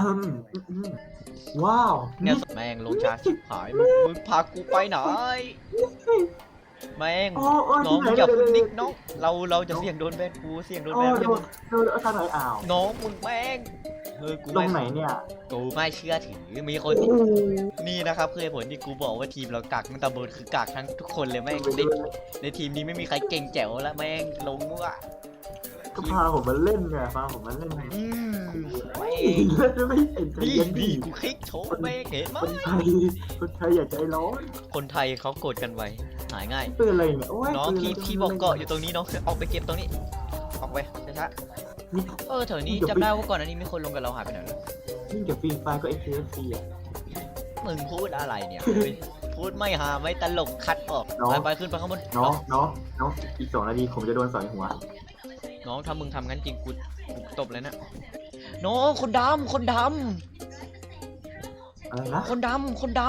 อืมอืมว้าว เนี่ยแม่งลงชาชิบหายมึงมึงพากูไปไหนแม่งโอ้โอ้น้องที่มึงไหอย่าเดี๋วเพิ่งเดี๋นิยวกน้องเราเราจะเสี่ยงโดนแบนกูเสี่ยงโดนโอ้แบนโดเดี๋ยวนโดนทางไหนอ้าวน้องมึงแม่งเออกูตรไม่งไหนเนี่ยกูไม่เชื่อถือมีคน โอ้โหนี่นะครับคือเหตุผลที่กูบอกว่าทีมเรากากตั้งแต่บนคือกากทั้งทุกคนเลยแม่งในในทีมนี้ไม่มีใครเก่งแจ๋วแล้วแม่งลงว่ะ ก็พาผมมาเล่นไงพาผมมาเล่นไงอืมแม่เล่งนไม่เห็นใจนี่เย็นนี่ดิกูคลิกโชว์แม่งเห็นไหมคนไทยคนไทยอย่าใจร้อนคนไทยเขาโกรธกันไวหายง่าย ปืนอะไรเนี่ยโอ้ยน้องปืะไรพี่พี่บอกเกาะอยู่ตรงนี้น้องออกไปเก็บตรงนี้ ออกไปช้านี่ๆเออแถวนี้จำได้ว่าก่อนอันนี้มีคนลงกับเราหายไปไหนแล้วยิ่งกับฟรีไฟก็เอฟซีอะ มึงพูดอะไรเนี่ยเฮ้ยพูดไม่หาไม่ตลกคัดออกน้อง ไปไปขึ้นไปข้างบนน้องน้องน้องอีกสองนาทีผมจะโดนสอยหัว น้องถ้ามึงทำงั้นจริงกูกูตบเลยนะน้องคนดำคนดอะไรนะำคนดำคนด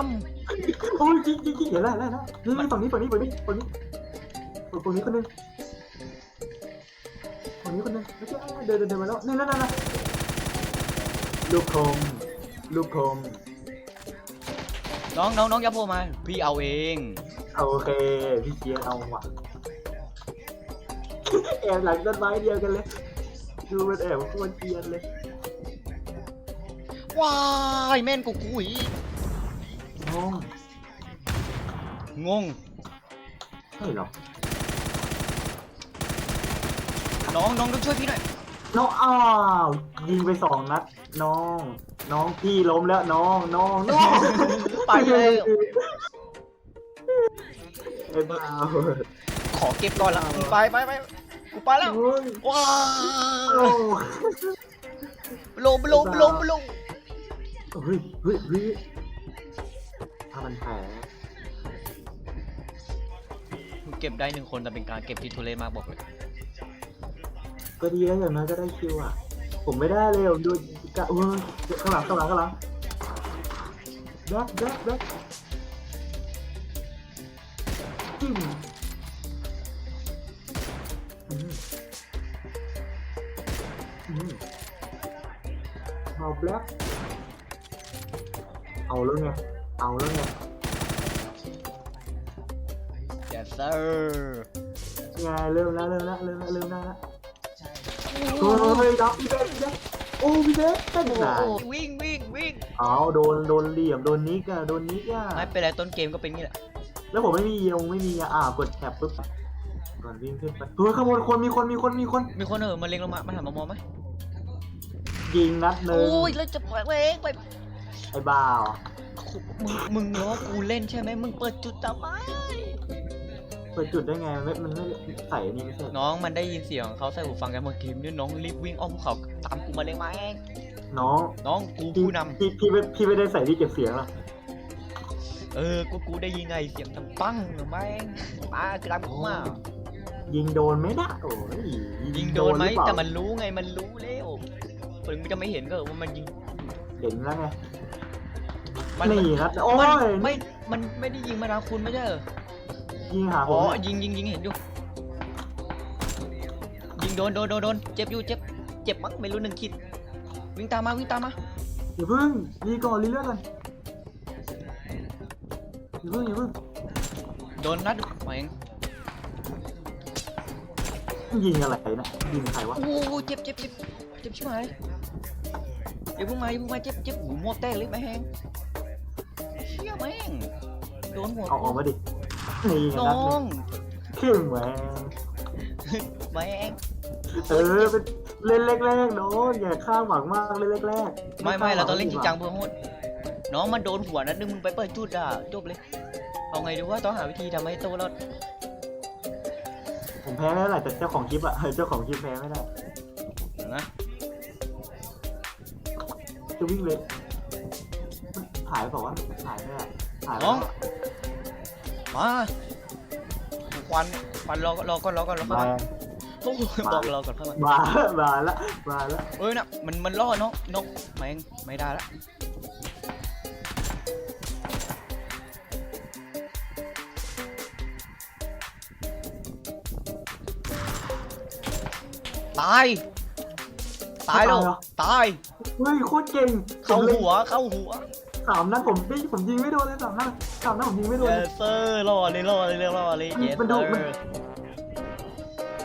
โอ้ยจริงจริงจริงเห็นแล้วเห็นแล้วเห็นแล้วนี่ฝั่งนี้ฝั่งนี้ฝั่งนี้ฝั่งนี้ฝั่งนี้คนหนึงฝั่งนี้คนหนึงไม่ใช่เดินเดินเดินมาแล้วนี่นั่นนั่นนั่นลูกคมลูกคมำน้องน้องน้องอย่าโผล่มา พี่เอาเองโอเคพี่เกียร์เอาว่ะ แอบหลังต้นไม้เดียวกันเลย ดูมันแอบโคตรเกรียนเลย ว้ายแม่นกูกุยน้องงง ใช่เหรอน้องน้องต้องช่วยพี่หน่อย น้องอ้าวยิงไปสองนัด น้อง น้องพี่ล้มแล้วน้องน้องน้องไปเลย ไอ้บ้าขอเก็บก่อนละไปไปไป กูไปแล้วโอ้ยว้าโอ้ลมลมลมลมเฮ้ยเฮ้ยเฮ้ยถ้ามันแผลเก็บได้หนึ่งคนแต่เป็นการเก็บที่ทุเรศมากบอกเลยก็ดีแล้วอย่างน้อยก็ได้คิวอะ ผมไม่ได้เลยผมดูกะเออข้างหลังข้างหลังข้างหลังแบ็คแบ็คแบ็คจิ้ม แล้วไง เอาแล้วไง yes sir ไงเริ่มแล้วเริ่มแล้วเริ่มแล้วเริ่มแล้วเฮ้ยรับพี่เบสพี่เบสโอ้พี่เบสเป็นโอ้ไงโหวิ่งวิ่งวิ่งเอาโดนโดนเหลี่ยมโดนนิกอะโดนนิกอะไม่เป็นไรต้นเกมก็เป็นงี้แหละ แล้วผมไม่มียงไม่มียาอ่ากดแท็บปุ๊บก่อนวิ่งขึ้นไปเฮ้ยขโมยคนมีคนมีคนมีคนมีคนเออมาเล็งลงมามาหันมามองไหมยิงนัดหนึ่งโอ้ยแล้วจะปล่อยเองไป ไอ้บ้าวมึงมึงล้อกูเล่นใช่ไหมมึงเปิดจุดทำไมเปิดจุดได้ไงมันไม่มันไม่ใส่นี่ไม่ใช่น้องมันได้ยินเสียงเขาใส่หูฟังกันเมื่อกี้เนี่ยน้องรีบวิ่งอ้อมภูเขาตามกูมาเล็งมาเองน้องน้องกูพี่ผู้นพี่พี่ไม่พี่ไม่ได้ใส่ที่เก็บเสียงหรอำเออกูกูได้ยินไงเสียงดังปังแม่งมากระดำกูมายิงโดนไหมนะโอ้ยยิงโดนไหมรือเปล่าแต่มันรู้ไงมันรู้แล้วถึงมันจะไม่เห็นก็เออว่ามันยิงเห็นแล้วไง มันนี่นัดโอ้มันยไม่มันไม่ได้ยิงมาทางคุณไม่ใช่เหรอยิงหาผอ๋อมยิงยิงยิงเห็นอยู่ยิงโดนโดนโดนโดนเจ็บอยู่เจ็บเจ็บมั้งไม่รู้หนึ่งคิดวิ่งตามมาวิ่งตามมาอย่าเพิ่งรีก่อนรีเลือกกันอย่าเพิ่งอย่าเพิ่งโดนนัดมาเองยิงอะไรนะยิงใครวะโอ้โหเจ็บเจ็บเจ็บเจ็บชิบหายอย่าเพิ่งมาอย่าเพิ่งมาเจ็บเจ็บหูหมวกแตกเลยแม่ง เชี่ยแม่งโดนหัวเอาออกมาดินี่ไงน้นัดอหนึ่งงขึ้นแหวนแม่ง เออเป็นเล่นแรกๆเนาะอย่าคาดหวังมากเล่นแรกๆไม่ไม่เราต้องเล่นจริงจังคาดหเพื่อโหดน้องมันโดนหัวนัดนึงมึงไปเปิดจุดอะจบเลย เอาไงดีว่าต้องหาวิธีทำให้โตรอดผมแพ้ไม่ได้แหละแต่เจ้าของคลิปอะเจ้าของคลิปแพ้ไม่ได้นะจะวิ่งเลย ถ่ายบอกว่าถ่ายไม่ได้ถ่ายน้องมาควันควันรอรอก่อนรอก่อนรอก่มาอนโอ้โหบอกรอก่อนเข้ามามามาละมาละเอ้ยน่ะมันมันล่อน้องนกแมงไม่ได้ละตาย ตายแล้วเหรอตาย เฮ้ยโคตรเก่งเข้าผมลยหัวเข้าหัว สามนัดผมไม่ผมยิงไม่โดนเลยสามนัดสามนัดผมยิงไม่โดน เยเลยสเซอร์รอเลยรอเลยรอเลยเยสมันเซดูอมัน ร์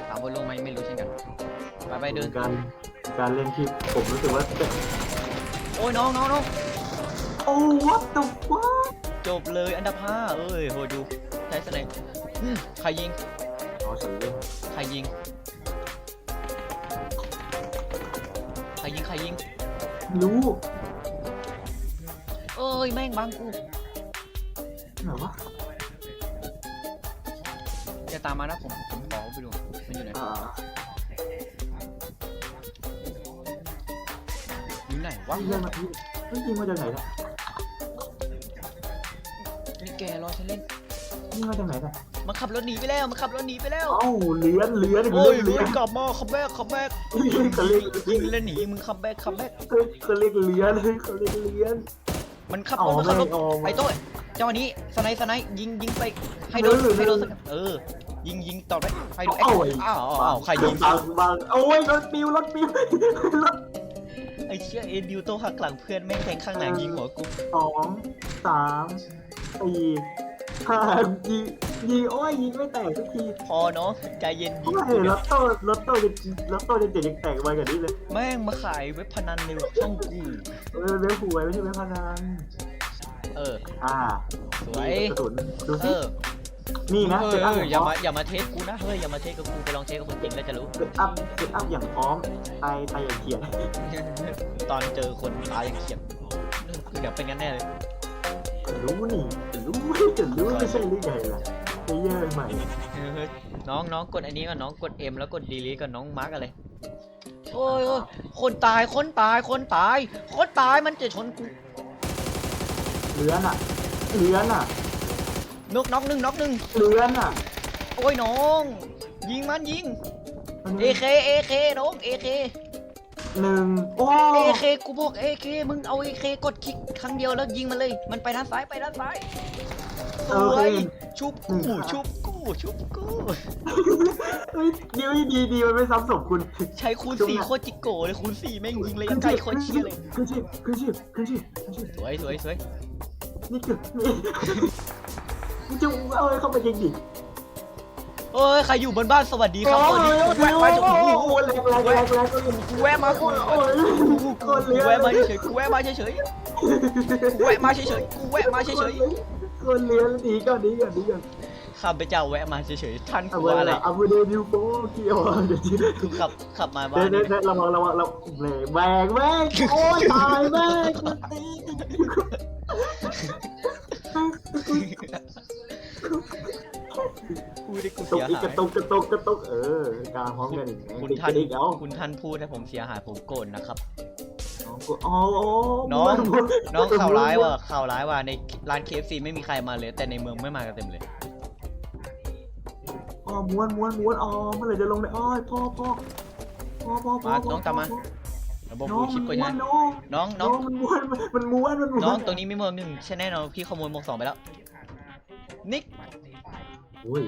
ถามว่าลงไหมไม่รู้เช่นกัน ไปไปเดิน การการเล่นที่ผมรู้สึกว่าโอ้ยน้องน้องน้องโอ้ what the fuck จบเลยอันดับห้าเอ้ยโหดูใช้สไนป์อืมใครยิงอ๋อฉันเล่นใครยิง ใครยิง ใครยิง รู้เอ้ยแม่งบังกูไหนวะอย่าตามมานะผมผมขอไปดูมันอยู่ไหนอ่าอยู่ไหนวะยิงมายิงไม่ยิงมาจากไหนเนี่ยนี่แกรอฉันเล่นยิงมาจากไหนเนี่ยมันขับรถหนีไปแล้วมันขับรถหนีไปแล้วเอ้าเลื้อนเลื้อนโอ้ยเลื้อนกลับมาคัมแบ็กคัมแบ็กเขาเรียกยิงแล้วหนีมึงคัมแบ็กคัมแบ็กเขาเรียกเลื้อนเขาเรียกเลื้อน มันขับอ๋รอถมันขับรถไม่ออกไอ้โต้ยจังหวะนี้สไนส์สไนส์ยิงยิงไปให้โดนเออให้โดนเออสักเออ ยิงยิงต่อไปให้ดูเอ้าอ้าวอ้าวอ้าวใครยิงบางบางโอ้ยรถปิวรถปิวรถไอ้เชี่ยเอ็นดิวโตหักหลังเพื่อนแม่งแทงข้างหลังยิงหัวกูสองสามสี่ ห้ายิงยิงโอ้ยยิงไม่แตกสักทีพอเนาะใจเย็นยิงไม่กูเนี่รยถโต้รถโต้จะรถโต้จะเจ็ดยังแตกไปกันนี้เลยแม่งมาขายเว็บพนันในช่องกูเออเว็บหวยไม่ใช่เว็บพนันเออ อ่าสวยกระสุนดูเอสิอนี่นะเอเซตอัพออย่างอย่าพร้อมามอย่ามาเทสกูนะเฮ้ยอย่ามาเทสกับกูไปลองเทสกับคนจริงแล้วจะรู้ เซตอัพเซตอัพอย่างพร้อมตายตายอย่างเขียนตอนเจอคนตายอย่างเขียดเดี๋ยวเป็นงั้นแน่เลย รู้นี่ รู้จะรู้ไม่ใช่หรือไงล่ะเพลเยอร์ใหม่เฮ้ยน้องน้องกดอันนี้ก่อนน้องกด M แล้วกด delete ก่อนน้องมาร์กอะไรโอ้ยโอ้ยคนตายคนตายคนตายคนตายมันจะชนกูเลื้อนอะเลื้อนอะนกน็อกหนึ่งน็อกหนึ่งเลื้อนอะโอ้ยน้อง ยิงมันยิงมัน AK AK น้อง AK หนึ่งโอ้ AK กูบอก AK มึงเอา AK กดคลิกครั้งเดียวแล้วยิงมันเลย มันไปด้านซ้ายไปด้านซ้ายสโอวเคยชุบกูชุบกูชุบกูเฮ้ยดีดีดีมันไม่ซ้ำศพคุณ ใช้คูณสี่โคตรจิกโก้เลยคูณสี่แม่งยิงเลยยังไกลโคตรเชี่ยเลยขึ้นชีพขึ้นชีพขึ้นชีพขึ้นชีพสวยสวยสวยนี่คือนี่มึงจะเอาเข้าไปยิงดิ เอ้ยใครอยู่บนบ้านสวัสดีครับสวัสดีกูแวะมาโอ้โอ้โหโหแรงแรงแรงแรงกูแวะมากูโอ้ยกูโคนเลี้ยแวะมาเฉยๆกูแวะมาเฉยๆกูแวะมาเฉยๆกูแวะมาเฉยคนเลี้ยงหนีก่อนหนีก่อนหนีก่อนๆข้าพเจ้าแวะมาเฉยๆท่านเอากูไว้อะไรละอาบูเดบิวโฟเกี่ยวเดี๋ยวทีกูขับขับมาบ้าเดี๋ยนวเดี๋ยวเดี๋ยวระวังระวังระวังแรงแรงแรงโอ้ยตายแม่กูตี พูดให้กูตกเสียอีกหากระยตุกกระตุกกระตุกเออกลางพร้อมกันอีกคุณติดท่านอีกแล้วคุณท่านพูดให้ผมเสียหายผมโกรธนะครับอ๋อน้อง น้องข่าวร้ายว่ะข่าวร้ายว่ะในร้าน KFC ไม่มีใครมาเลย แต่ในเมืองไม่มากันเต็มเลย อ๋อม้วนม้วนม้วนอ๋อเมื่อไหร่จะลงได้อ้อยพ่อพ่อพ่อพ่อพ่อมาน้องตามมา ระบบน้อบูงชิปมัก็นม้วยันงน้องน้องน้น้อองงมันม้วนมันม้วนมันม้วนน้องตรงนี้มีเมืองหนึ่งใช่แน่นอนพี่ขโมยหมวกสองไปแล้วนิก อุ้ย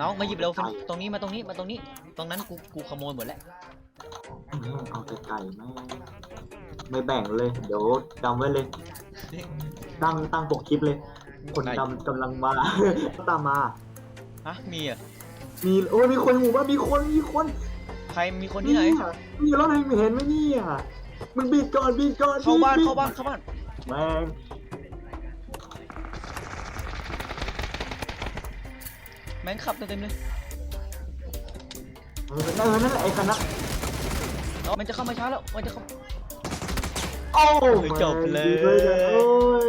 น้องมาหยิบเร็วตรงนี้มาตรงนี้มาตรงนี้ ตรงนั้นกูกูขโมยหมดแล้วแม่งเอาแต่ไก่แม่งไม่แบ่งเลย เดี๋ยวจำไว้เลย ตั้งตั้งปกคลิปเลย คนดำกำลังมา ตามมาฮะมีอะมีโอ้ยมีคนหมู่บ้านมีคนมีคน ใครมีคนที่ไหนเยมีรถให้เห็นไหมเนี่ยมึงบีดก่อนบีดก่อนเข้าบ้านดเข้าบ้านเข้าบ้านแม่ง แม่งขับเต็มๆเลยเออเออนั่นแหละไอ้คณะน้องมันจะเข้ามาช้าแล้วมันจะเข้า โอ้ จบเลย โอ้ย